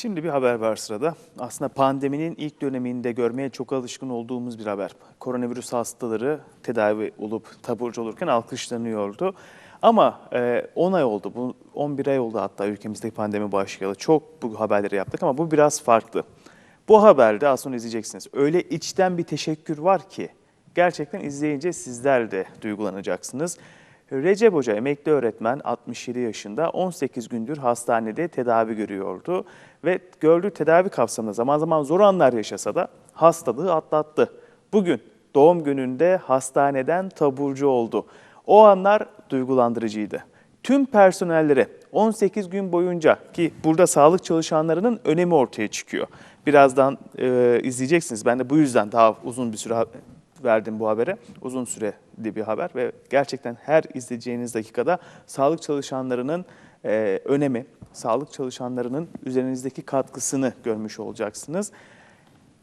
Şimdi bir haber var sırada. Aslında pandeminin ilk döneminde görmeye çok alışkın olduğumuz bir haber. Koronavirüs hastaları tedavi olup taburcu olurken alkışlanıyordu. Ama e, 10 ay oldu, bu 11 ay oldu hatta ülkemizdeki pandemi başlayalı. Çok bu haberleri yaptık ama bu biraz farklı. Bu haberde az sonra izleyeceksiniz. Öyle içten bir teşekkür var ki gerçekten izleyince sizler de duygulanacaksınız. Recep Hoca emekli öğretmen 67 yaşında 18 gündür hastanede tedavi görüyordu ve gördüğü tedavi kapsamında zaman zaman zor anlar yaşasa da hastalığı atlattı. Bugün doğum gününde hastaneden taburcu oldu. O anlar duygulandırıcıydı. Tüm personellere 18 gün boyunca ki burada sağlık çalışanlarının önemi ortaya çıkıyor. Birazdan e, izleyeceksiniz. Ben de bu yüzden daha uzun bir süre verdim bu habere. Uzun süreli bir haber ve gerçekten her izleyeceğiniz dakikada sağlık çalışanlarının e, önemi, sağlık çalışanlarının üzerinizdeki katkısını görmüş olacaksınız.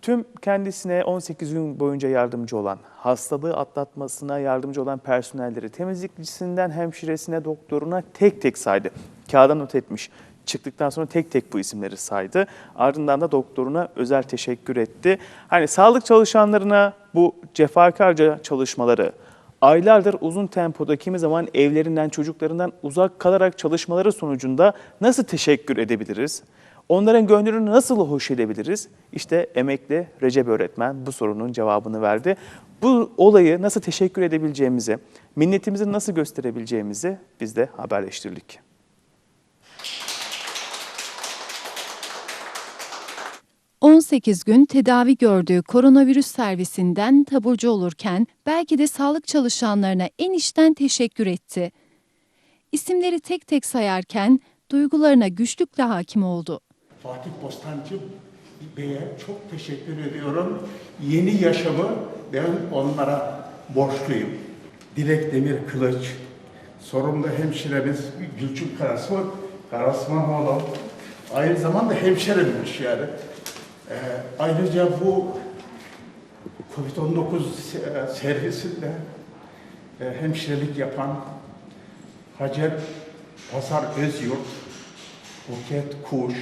Tüm kendisine 18 gün boyunca yardımcı olan, hastalığı atlatmasına yardımcı olan personelleri, temizlikçisinden hemşiresine, doktoruna tek tek saydı. Kağıda not etmiş. Çıktıktan sonra tek tek bu isimleri saydı. Ardından da doktoruna özel teşekkür etti. Hani sağlık çalışanlarına bu cefakarca çalışmaları, aylardır uzun tempoda kimi zaman evlerinden, çocuklarından uzak kalarak çalışmaları sonucunda nasıl teşekkür edebiliriz? Onların gönlünü nasıl hoş edebiliriz? İşte emekli Recep öğretmen bu sorunun cevabını verdi. Bu olayı nasıl teşekkür edebileceğimizi, minnetimizi nasıl gösterebileceğimizi biz de haberleştirdik. ...18 gün tedavi gördüğü koronavirüs servisinden taburcu olurken belki de sağlık çalışanlarına en içten teşekkür etti. İsimleri tek tek sayarken duygularına güçlükle hakim oldu. Fatih Bostancı Bey'e çok teşekkür ediyorum. Yeni yaşamı ben onlara borçluyum. Dilek Demir Kılıç, sorumlu hemşiremiz Gülçin Karasman, Karasmanoğlu. Aynı zamanda hemşerimmiş yani. Ee, ayrıca bu Covid-19 se- servisinde e, hemşirelik yapan Hacer Pazar Özyurt, Buket Kuş,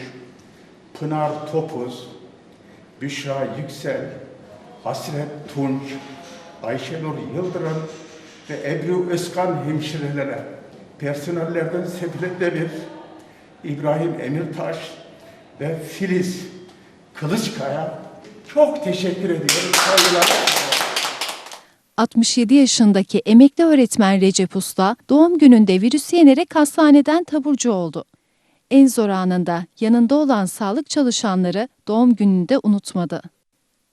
Pınar Topuz, Büşra Yüksel, Hasret Tunç, Ayşenur Yıldırım ve Ebru Özkan hemşirelere, personellerden Sefiret Demir, İbrahim Emirtaş ve Filiz Kılıçkaya çok teşekkür ediyorum. Saygılar. 67 yaşındaki emekli öğretmen Recep Usta doğum gününde virüsü yenerek hastaneden taburcu oldu. En zor anında yanında olan sağlık çalışanları doğum gününde unutmadı.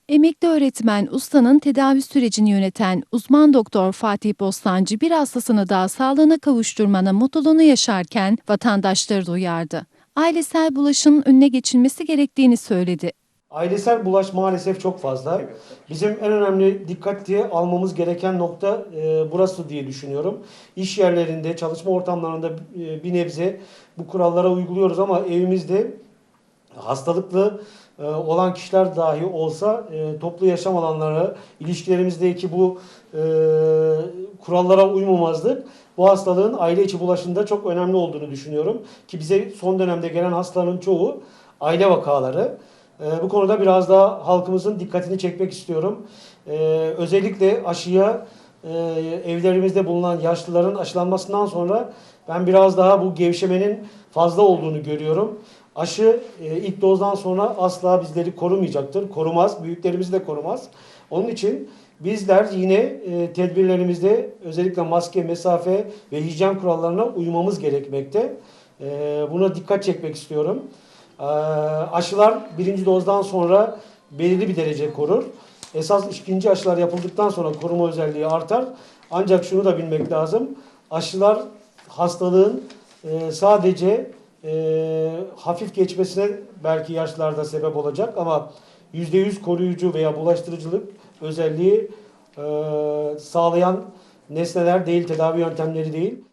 Emekli öğretmen Usta'nın tedavi sürecini yöneten uzman doktor Fatih Bostancı bir hastasını daha sağlığına kavuşturmanın mutluluğunu yaşarken vatandaşları da uyardı. Ailesel bulaşın önüne geçilmesi gerektiğini söyledi. Ailesel bulaş maalesef çok fazla. Bizim en önemli dikkatli almamız gereken nokta e, burası diye düşünüyorum. İş yerlerinde, çalışma ortamlarında e, bir nebze bu kurallara uyguluyoruz ama evimizde hastalıklı e, olan kişiler dahi olsa e, toplu yaşam alanları, ilişkilerimizdeki bu e, kurallara uymamazlık bu hastalığın aile içi bulaşında çok önemli olduğunu düşünüyorum. Ki bize son dönemde gelen hastaların çoğu aile vakaları. E, bu konuda biraz daha halkımızın dikkatini çekmek istiyorum. E, özellikle aşıya e, evlerimizde bulunan yaşlıların aşılanmasından sonra ben biraz daha bu gevşemenin fazla olduğunu görüyorum. Aşı e, ilk dozdan sonra asla bizleri korumayacaktır. Korumaz, büyüklerimizi de korumaz. Onun için bizler yine e, tedbirlerimizde özellikle maske, mesafe ve hijyen kurallarına uymamız gerekmekte. E, buna dikkat çekmek istiyorum. E, aşılar birinci dozdan sonra belirli bir derece korur. Esas ikinci aşılar yapıldıktan sonra koruma özelliği artar. Ancak şunu da bilmek lazım. Aşılar hastalığın e, sadece e, hafif geçmesine belki yaşlarda sebep olacak ama %100 koruyucu veya bulaştırıcılık özelliği e, sağlayan nesneler değil, tedavi yöntemleri değil.